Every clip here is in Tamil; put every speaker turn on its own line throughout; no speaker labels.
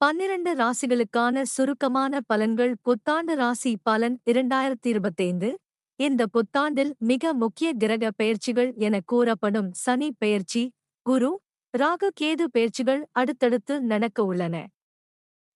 பன்னிரண்டு ராசிகளுக்கான சுருக்கமான பலன்கள் புத்தாண்டு ராசி பலன் இரண்டாயிரத்தி இருபத்தைந்து இந்த புத்தாண்டில் மிக முக்கிய கிரக பெயர்ச்சிகள் என கூறப்படும் சனி பெயர்ச்சி குரு ராகு கேது பெயர்ச்சிகள் அடுத்தடுத்து நடக்க உள்ளன.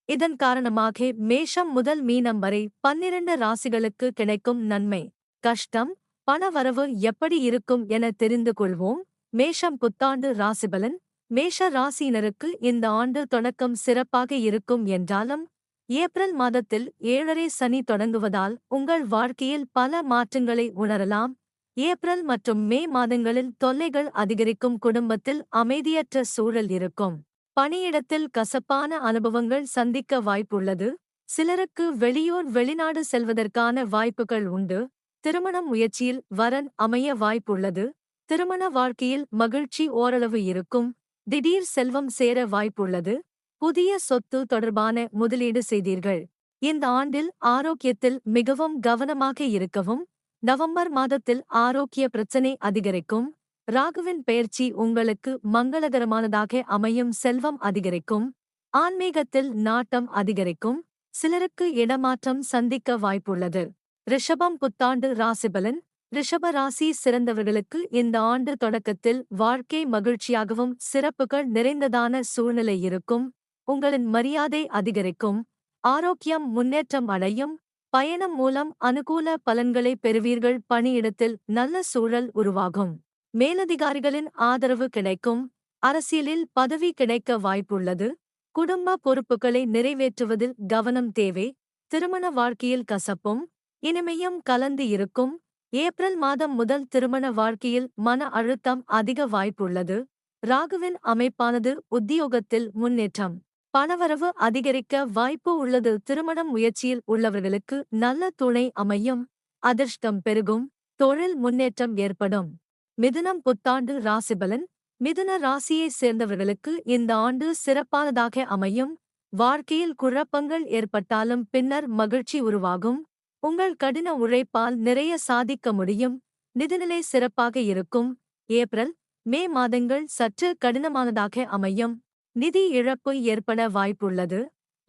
இதன் காரணமாக மேஷம் முதல் மீனம் வரை பன்னிரண்டு ராசிகளுக்கு கிடைக்கும் நன்மை கஷ்டம் பணவரவு எப்படி இருக்கும் என தெரிந்து கொள்வோம். மேஷம் புத்தாண்டு ராசிபலன் மேஷ ராசியினருக்கு இந்த ஆண்டு தொடக்கம் சிறப்பாக இருக்கும் என்றாலும் ஏப்ரல் மாதத்தில் ஏழரை சனி தொடங்குவதால் உங்கள் வாழ்க்கையில் பல மாற்றங்களை உணரலாம். ஏப்ரல் மற்றும் மே மாதங்களில் தொல்லைகள் அதிகரிக்கும் குடும்பத்தில் அமைதியற்ற சூழல் இருக்கும். பணியிடத்தில் கசப்பான அனுபவங்கள் சந்திக்க வாய்ப்புள்ளது. சிலருக்கு வெளியூர் வெளிநாடு செல்வதற்கான வாய்ப்புகள் உண்டு. திருமண முயற்சியில் வரன் அமைய வாய்ப்புள்ளது. திருமண வாழ்க்கையில் மகிழ்ச்சி ஓரளவு இருக்கும். திடீர் செல்வம் சேர வாய்ப்புள்ளது. புதிய சொத்து தொடர்பான முதலீடு செய்தீர்கள். இந்த ஆண்டில் ஆரோக்கியத்தில் மிகவும் கவனமாக இருக்கவும் நவம்பர் மாதத்தில் ஆரோக்கிய பிரச்சனை அதிகரிக்கும். ராகுவின் பெயர்ச்சி உங்களுக்கு மங்களகரமானதாக அமையும் செல்வம் அதிகரிக்கும். ஆன்மீகத்தில் நாட்டம் அதிகரிக்கும். சிலருக்கு இடமாற்றம் சந்திக்க வாய்ப்புள்ளது. ரிஷபம் புத்தாண்டு ராசிபலன் ரிஷப ராசி சிறந்தவர்களுக்கு இந்த ஆண்டு தொடக்கத்தில் வாழ்க்கை மகிழ்ச்சியாகவும் சிறப்புகள் நிறைந்ததான சூழ்நிலை இருக்கும். உங்களின் மரியாதை அதிகரிக்கும். ஆரோக்கியம் முன்னேற்றம் அடையும். பயணம் மூலம் அனுகூல பலன்களை பெறுவீர்கள். பணியிடத்தில் நல்ல சூழல் உருவாகும். மேலதிகாரிகளின் ஆதரவு கிடைக்கும். அரசியலில் பதவி கிடைக்க வாய்ப்புள்ளது. குடும்ப பொறுப்புகளை நிறைவேற்றுவதில் கவனம் தேவை. திருமண வாழ்க்கையில் கசப்பும் இனிமையும் கலந்து இருக்கும். ஏப்ரல் மாதம் முதல் திருமண வாழ்க்கையில் மன அழுத்தம் அதிக வாய்ப்புள்ளது. ராகுவின் அமைப்பானது உத்தியோகத்தில் முன்னேற்றம். பணவரவு அதிகரிக்க வாய்ப்பு உள்ளது. திருமணம் முயற்சியில் உள்ளவர்களுக்கு நல்ல துணை அமையும். அதிர்ஷ்டம் பெருகும். தொழில் முன்னேற்றம் ஏற்படும். மிதுனம் புத்தாண்டு ராசிபலன் மிதுன ராசியைச் சேர்ந்தவர்களுக்கு இந்த ஆண்டு சிறப்பானதாக அமையும். வாழ்க்கையில் குழப்பங்கள் ஏற்பட்டாலும் பின்னர் மகிழ்ச்சி உருவாகும். உங்கள் கடின உழைப்பால் நிறைய சாதிக்க முடியும். நிதிநிலை சிறப்பாக இருக்கும். ஏப்ரல் மே மாதங்கள் சற்று கடினமானதாக அமையும். நிதி இழப்பு ஏற்பட வாய்ப்புள்ளது.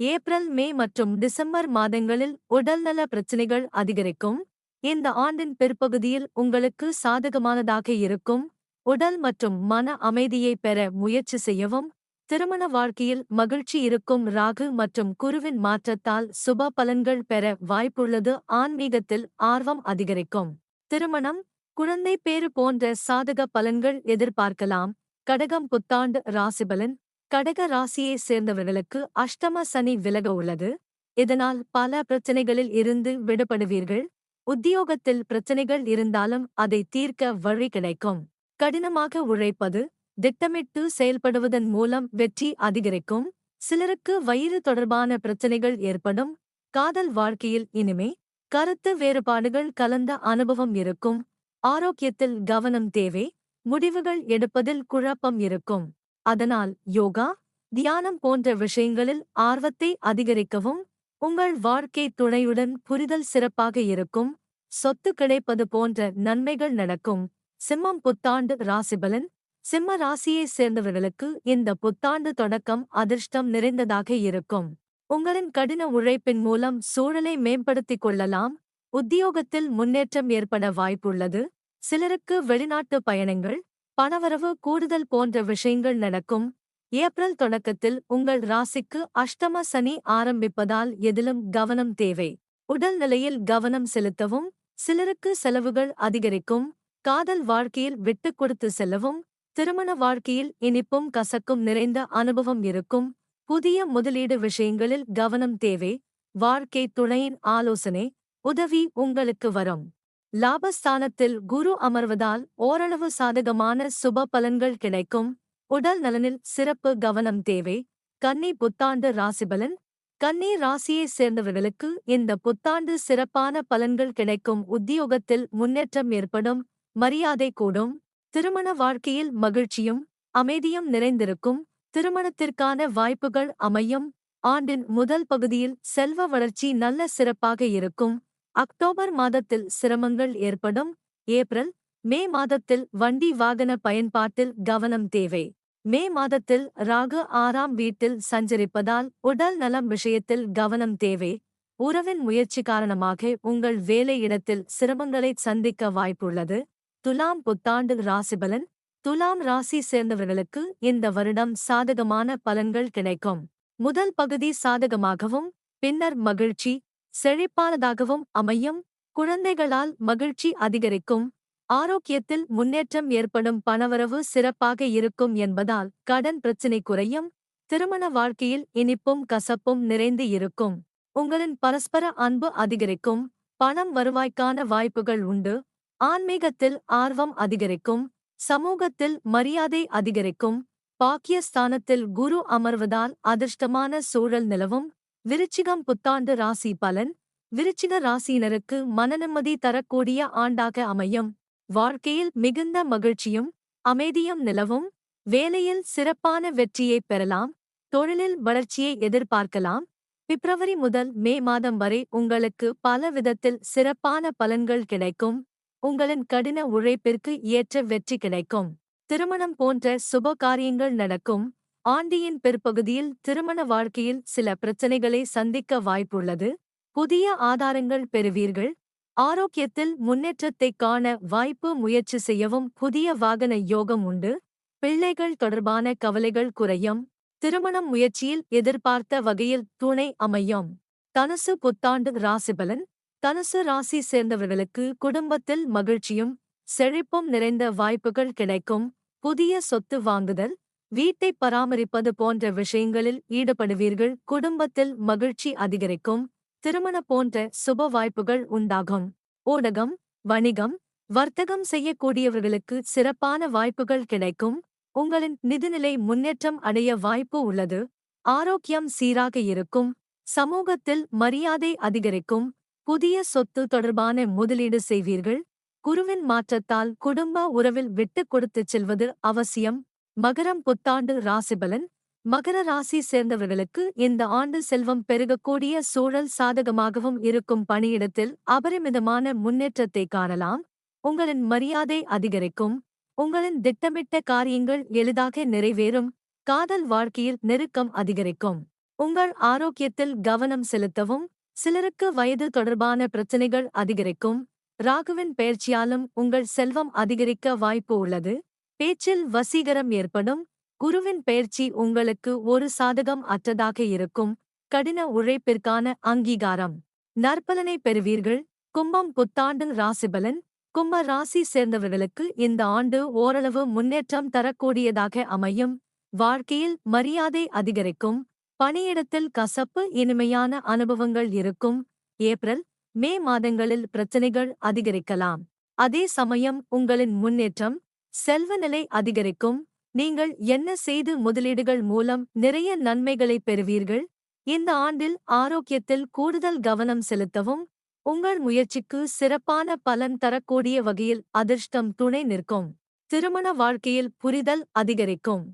ஏப்ரல் மே மற்றும் டிசம்பர் மாதங்களில் உடல்நல பிரச்சினைகள் அதிகரிக்கும். இந்த ஆண்டின் பிற்பகுதியில் உங்களுக்கு சாதகமானதாக இருக்கும். உடல் மற்றும் மன அமைதியை பெற முயற்சி செய்யவும். திருமண வாழ்க்கையில் மகிழ்ச்சி இருக்கும் ராகு மற்றும் குருவின் மாற்றத்தால் சுப பலன்கள் பெற வாய்ப்புள்ளது. ஆன்மீகத்தில் ஆர்வம் அதிகரிக்கும். திருமணம் குழந்தை பேறு போன்ற சாதக பலன்கள் எதிர்பார்க்கலாம். கடகம் புத்தாண்டு ராசிபலன் கடக ராசியை சேர்ந்தவர்களுக்கு அஷ்டம சனி விலக உள்ளது. இதனால் பல பிரச்சனைகளில் இருந்து விடுபடுவீர்கள். உத்தியோகத்தில் பிரச்சனைகள் இருந்தாலும் அதை தீர்க்க வழி கிடைக்கும். கடினமாக உழைப்பது திட்டமிட்டு செயல்படுவதன் மூலம் வெற்றி அதிகரிக்கும். சிலருக்கு வயிறு தொடர்பான பிரச்சனைகள் ஏற்படும். காதல் வாழ்க்கையில் இனிமே கருத்து வேறுபாடுகள் கலந்த அனுபவம் இருக்கும். ஆரோக்கியத்தில் கவனம் தேவை. முடிவுகள் எடுப்பதில் குழப்பம் இருக்கும். அதனால் யோகா தியானம் போன்ற விஷயங்களில் ஆர்வத்தை அதிகரிக்கவும் உங்கள் வாழ்க்கை துணையுடன் புரிதல் சிறப்பாக இருக்கும். சொத்து கிடைப்பது போன்ற நன்மைகள் நடக்கும். சிம்மம் புத்தாண்டு ராசிபலன் சிம்ம ராசியைச் சேர்ந்தவர்களுக்கு இந்த புத்தாண்டு தொடக்கம் அதிர்ஷ்டம் நிறைந்ததாக இருக்கும். உங்களின் கடின உழைப்பின் மூலம் சூழலை மேம்படுத்திக் கொள்ளலாம். உத்தியோகத்தில் முன்னேற்றம் ஏற்பட வாய்ப்புள்ளது. சிலருக்கு வெளிநாட்டு பயணங்கள் பணவரவு கூடுதல் போன்ற விஷயங்கள் நடக்கும். ஏப்ரல் தொடக்கத்தில் உங்கள் ராசிக்கு அஷ்டம சனி ஆரம்பிப்பதால் எதிலும் கவனம் தேவை. உடல் நிலையில் கவனம் செலுத்தவும் சிலருக்கு செலவுகள் அதிகரிக்கும். காதல் வாழ்க்கையில் விட்டுக் கொடுத்து செல்லவும் திருமண வாழ்க்கையில் இனிப்பும் கசக்கும் நிறைந்த அனுபவம் இருக்கும். புதிய முதலீடு விஷயங்களில் கவனம் தேவை. வாழ்க்கை துணையின் ஆலோசனை. உதவி உங்களுக்கு வரும். லாபஸ்தானத்தில் குரு அமர்வதால் ஓரளவு சாதகமான சுப பலன்கள் கிடைக்கும். உடல் நலனில் சிறப்பு கவனம் தேவை. கன்னி புத்தாண்டு ராசிபலன் கன்னி ராசியைச் சேர்ந்தவர்களுக்கு இந்த புத்தாண்டு சிறப்பான பலன்கள் கிடைக்கும். உத்தியோகத்தில் முன்னேற்றம் ஏற்படும். மரியாதை கூடும். திருமண வாழ்க்கையில் மகிழ்ச்சியும் அமைதியும் நிறைந்திருக்கும் திருமணத்திற்கான வாய்ப்புகள் அமையும். ஆண்டின் முதல் பகுதியில் செல்வ வளர்ச்சி நல்ல சிறப்பாக இருக்கும். அக்டோபர் மாதத்தில் சிரமங்கள் ஏற்படும். ஏப்ரல் மே மாதத்தில் வண்டி வாகன பயன்பாட்டில் கவனம் தேவை. மே மாதத்தில் ராகு ஆறாம் வீட்டில் சஞ்சரிப்பதால் உடல் நலம் விஷயத்தில் கவனம் தேவை. உறவின் முயற்சி காரணமாக உங்கள் வேலையிடத்தில் சிரமங்களை சந்திக்க வாய்ப்புள்ளது. துலாம் புத்தாண்டு ராசிபலன் துலாம் ராசி சேர்ந்தவர்களுக்கு இந்த வருடம் சாதகமான பலன்கள் கிடைக்கும். முதல் பகுதி சாதகமாகவும் பின்னர் மகிழ்ச்சி செழிப்பானதாகவும் அமையும். குழந்தைகளால் மகிழ்ச்சி அதிகரிக்கும். ஆரோக்கியத்தில் முன்னேற்றம் ஏற்படும் பணவரவு சிறப்பாக இருக்கும் என்பதால் கடன் பிரச்சினை குறையும். திருமண வாழ்க்கையில் இனிப்பும் கசப்பும் நிறைந்து இருக்கும். உங்களின் பரஸ்பர அன்பு அதிகரிக்கும். பணம் வருவாய்க்கான வாய்ப்புகள் உண்டு. ஆன்மீகத்தில் ஆர்வம் அதிகரிக்கும் சமூகத்தில் மரியாதை அதிகரிக்கும் பாக்கியஸ்தானத்தில் குரு அமர்வதால் அதிர்ஷ்டமான சூழல் நிலவும் விருச்சிகம் புத்தாண்டு ராசி பலன் விருச்சிக ராசியினருக்கு மனநிம்மதி தரக்கூடிய ஆண்டாக அமையும். வாழ்க்கையில் மிகுந்த மகிழ்ச்சியும் அமைதியும் நிலவும் வேலையில் சிறப்பான வெற்றியைப் பெறலாம் தொழிலில் வளர்ச்சியை எதிர்பார்க்கலாம். பிப்ரவரி முதல் மே மாதம் வரை உங்களுக்கு பல விதத்தில் சிறப்பான பலன்கள் கிடைக்கும். உங்களின் கடின உழைப்பிற்கு ஏற்ற வெற்றி கிடைக்கும். திருமணம் போன்ற சுப காரியங்கள் நடக்கும். ஆண்டியின் பிற்பகுதியில் திருமண வாழ்க்கையில் சில பிரச்சனைகளை சந்திக்க வாய்ப்புள்ளது. புதிய ஆதாரங்கள் பெறுவீர்கள். ஆரோக்கியத்தில் முன்னேற்றத்தைக் காண வாய்ப்பு முயற்சி செய்யவும் புதிய வாகன யோகம் உண்டு. பிள்ளைகள் தொடர்பான கவலைகள் குறையும். திருமணம் முயற்சியில் எதிர்பார்த்த வகையில் துணை அமையும். தனுசு புத்தாண்டு ராசிபலன். தனுசு ராசி சேர்ந்தவர்களுக்கு குடும்பத்தில் மகிழ்ச்சியும் செழிப்பும் நிறைந்த வாய்ப்புகள் கிடைக்கும். புதிய சொத்து வாங்குதல் வீட்டை பராமரிப்பது போன்ற விஷயங்களில் ஈடுபடுவீர்கள். குடும்பத்தில் மகிழ்ச்சி அதிகரிக்கும். திருமண போன்ற சுப வாய்ப்புகள் உண்டாகும். ஊடகம் வணிகம் வர்த்தகம் செய்யக்கூடியவர்களுக்கு சிறப்பான வாய்ப்புகள் கிடைக்கும். உங்களின் நிதிநிலை முன்னேற்றம் அடைய வாய்ப்பு உள்ளது. ஆரோக்கியம் சீராக இருக்கும். சமூகத்தில் மரியாதை அதிகரிக்கும். புதிய சொத்து தொடர்பான முதலீடு செய்வீர்கள். குருவின் மாற்றத்தால் குடும்ப உறவில் விட்டுக் கொடுத்துச் செல்வது அவசியம். மகரம் புத்தாண்டு ராசிபலன் மகர ராசி சேர்ந்தவர்களுக்கு இந்த ஆண்டு செல்வம் பெருகக்கூடிய சூழல் சாதகமாகவும் இருக்கும் பணியிடத்தில் அபரிமிதமான முன்னேற்றத்தை காணலாம். உங்களின் மரியாதை அதிகரிக்கும். உங்களின் திட்டமிட்ட காரியங்கள் எளிதாக நிறைவேறும். காதல் வாழ்க்கையில் நெருக்கம் அதிகரிக்கும். உங்கள் ஆரோக்கியத்தில் கவனம் செலுத்தவும். சிலருக்கு வயது தொடர்பான பிரச்சனைகள் அதிகரிக்கும். ராகுவின் பயிற்சியாலும் உங்கள் செல்வம் அதிகரிக்க வாய்ப்பு உள்ளது. பேச்சில் வசீகரம் ஏற்படும். குருவின் பயிற்சி உங்களுக்கு ஒரு சாதகம் அற்றதாக இருக்கும். கடின உழைப்பிற்கான அங்கீகாரம். நற்பலனை பெறுவீர்கள். கும்பம் புத்தாண்டு ராசிபலன் கும்ப ராசி சேர்ந்தவர்களுக்கு இந்த ஆண்டு ஓரளவு முன்னேற்றம் தரக்கூடியதாக அமையும். வாழ்க்கையில் மரியாதை அதிகரிக்கும். பணியிடத்தில் கசப்பு இனிமையான அனுபவங்கள் இருக்கும். ஏப்ரல் மே மாதங்களில் பிரச்சனைகள் அதிகரிக்கலாம். அதே சமயம் உங்களின் முன்னேற்றம் செல்வநிலை அதிகரிக்கும். நீங்கள் என்ன செய்து முதலீடுகள் மூலம் நிறைய நன்மைகளை பெறுவீர்கள்? இந்த ஆண்டில் ஆரோக்கியத்தில் கூடுதல் கவனம் செலுத்தவும் உங்கள் முயற்சிக்கு சிறப்பான பலன் தரக்கூடிய வகையில் அதிர்ஷ்டம் துணை நிற்கும். திருமண வாழ்க்கையில் புரிதல் அதிகரிக்கும்.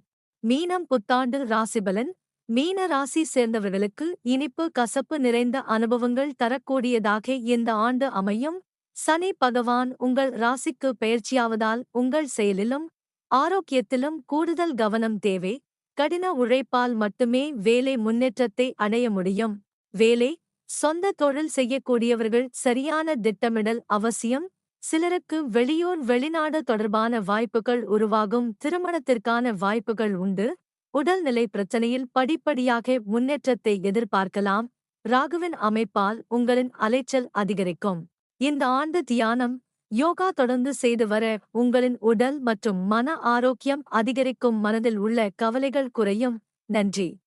மீனம் புத்தாண்டு ராசிபலன் மீன ராசி சேர்ந்தவர்களுக்கு இனிப்பு கசப்பு நிறைந்த அனுபவங்கள் தரக்கூடியதாக இந்த ஆண்டு அமையும். சனி பகவான் உங்கள் ராசிக்கு பயிற்சியாவதால் உங்கள் செயலிலும் ஆரோக்கியத்திலும் கூடுதல் கவனம் தேவை. கடின உழைப்பால் மட்டுமே வேலை முன்னேற்றத்தை அடைய முடியும். வேலை சொந்த தொழில் செய்யக்கூடியவர்கள் சரியான திட்டமிடல் அவசியம். சிலருக்கு வெளியூர் வெளிநாடு தொடர்பான வாய்ப்புகள் உருவாகும். திருமணத்திற்கான வாய்ப்புகள் உண்டு. உடல்நிலை பிரச்சனையில் படிப்படியாக முன்னேற்றத்தை எதிர்பார்க்கலாம். ராகுவின் அமைப்பால் உங்களின் அலைச்சல் அதிகரிக்கும். இந்த ஆண்டு தியானம் யோகா தொடர்ந்து செய்து வர உங்களின் உடல் மற்றும் மன ஆரோக்கியம் அதிகரிக்கும் மனதில் உள்ள கவலைகள் குறையும். நன்றி.